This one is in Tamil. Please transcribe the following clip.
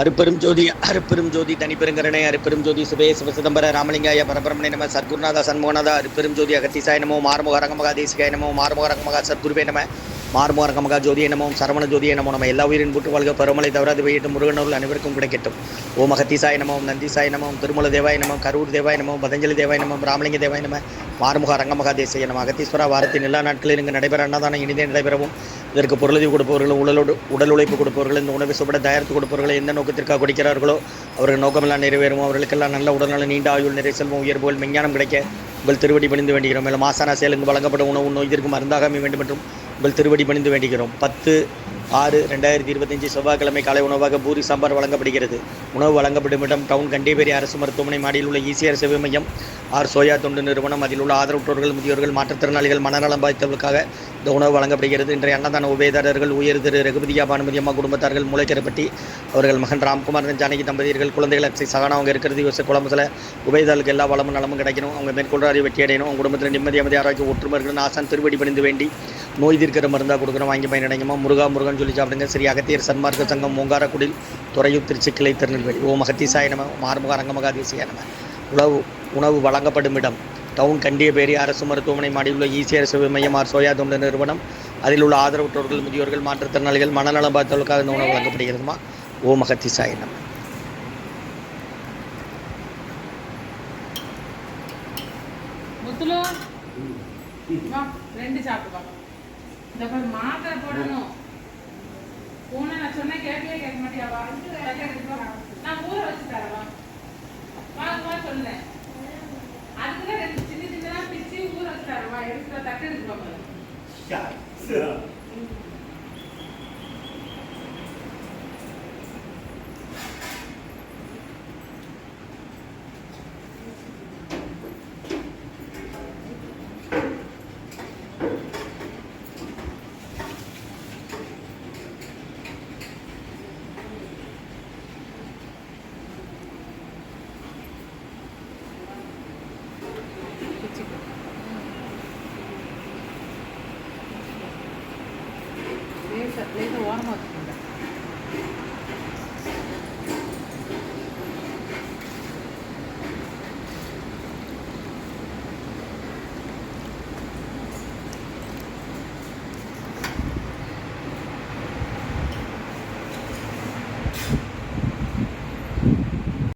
அருப்பெரும் ஜோதி அருப்பெரும் ஜோதி தனிப்பெருங்கரணை அருப்பெரும் ஜோதி சுபே சிவசிதம்பர ராமலிங்காய பரபரமணி நம சத்குருநாத சண்முகநாத அருப்பெரும் ஜோதி அகத்திசாய நமோ மார்முக ரங்கமகா தேசிகாய நமோ மார்முக ரங்கமகா சத்குருவே நம. மார்முக ஜோதி என்னமோ சரவண ஜோதி என்னமோ நம்ம எல்லா உயிரின் புட்டு வாழ்க பருமலை தவறாது வெயிட்டும் முருகனூர்கள் அனைவருக்கும் கிடைக்கட்டும். ஓம் அகத்திசாய நமோம் நந்திசாய நமோம் திருமல தேவாய நமோம் கரூர் தேவாய நமோம் பதஞ்சலி தேவாய நமோம் ராமலிங்க தேவாய நம மார்முக ரங்கமகா தேசிய நம அகத்தீஸ்வரா வாரத்தின் எல்லா நாட்களில் இங்கு நடைபெற அன்னதானம் இனிதே நடைபெறவும். இதற்கு பொருளுதவி கொடுப்பவர்களும் உடலோடு உடல் உழைப்பு கொடுப்பவர்கள் இந்த உணவை சுபட தயாரித்து கொடுப்பவர்கள் எந்த நோக்கத்திற்காக கொடுக்கிறார்களோ அவர்கள் நோக்கமெல்லாம் நிறைவேறும். அவர்களுக்கெல்லாம் நல்ல உடல்நல நீண்ட ஆயுள் நிறை செல்வம் உயர்வுகள் விஞ்ஞானம் கிடைக்க உங்கள் திருவடி பணிந்து வேண்டுகிறோம். மேலும் மாசானா செயலுக்கு வழங்கப்படும் உணவு நோய்திற்கு மருந்தாக அமைய வேண்டும் என்றும் உங்கள் திருவடி பணிந்து வேண்டுகிறோம். பத்து ஆறு ரெண்டாயிரத்தி இருபத்தஞ்சி செவ்வாய்க்கிழமை காலை உணவாக பூரி சாம்பார் வழங்கப்படுகிறது. உணவு வழங்கப்படும் இடம் டவுன் கண்டேபேரி அரசு மருத்துவமனை மாடியில் உள்ள இசிஆர் சேவை மையம். ஆர் சோயா தொண்டு நிறுவனம். அதில் உள்ள ஆதரவற்றோர்கள் முதியோர்கள் மாற்றுத்திறனாளிகள் மனநலம் பாதித்தவர்களுக்காக இந்த உணவு வழங்கப்படுகிறது. இன்றைய அன்னதான உபயதாரர்கள் உயர் திரு ரகுபதியா பானுமதி அம்மா குடும்பத்தார்கள் மூளைக்கரப்பட்டி அவர்கள் மகன் ராம்குமார் ஜானகி தம்பதியர்கள் குழந்தைகள் அக்ஷய் சகானா அவங்க இருக்கிறது. யோசிச்சு குழம்புல உபயதாளுக்கு எல்லா வளமும் நலமும் கிடைக்கணும். அவங்க மேற்கொள்ற அறிவு வெற்றி அடையணும். அவங்க குடும்பத்தில் நிம்மதி அமைதி ஆரோக்கியம் ஒற்றுமை இருக்கணும் ஆசான் திருவடி பணிந்து வேண்டி நோய் தீர்க்கிற மருந்தாக கொடுக்குறோம் வாங்கி பயனடைங்கம்மா. முருகா முருகன் சொல்லி சாப்பிடுங்க ஸ்ரீ அகத்தியர் சன்மார்க்க சங்கம் மூங்காரக்குடில் துறையூர் திருச்சிக்கிளை திருநெல்வேலி. ஓ மகத்தீசாய நம மார்முக ரங்கமகாதேசிய நம. உணவு உணவு வழங்கப்படும் இடம். டவுன் கண்டியபேரி அரசு மருத்துவமனை மாடியில் உள்ள ஈசிஆர் சேவை மையம் ஆர் சோயா தொண்டு நிறுவனம். அதில் உள்ள ஆதரவற்றோர்கள் முதியோர்கள் மாற்றுத்திறனாளிகள் மனநலம் பார்த்தவர்களுக்காக இந்த உணவு வழங்கப்படுகிறதுமா? ஓ மகத்தீசாய ரெண்டு சாப்பிட்டு இந்த மாத்திரை போடணும். போன நான் சொன்னேன் கேட்கவே கேட்க மாட்டியா? நான் ஊற வச்சு சொன்னேன் அதுக்கு ரெண்டு சின்ன சின்னதா பிச்சு ஊற வச்சு தரேன் எடுத்து லேசாக ஓரமாக வச்சுக்கோங்க. you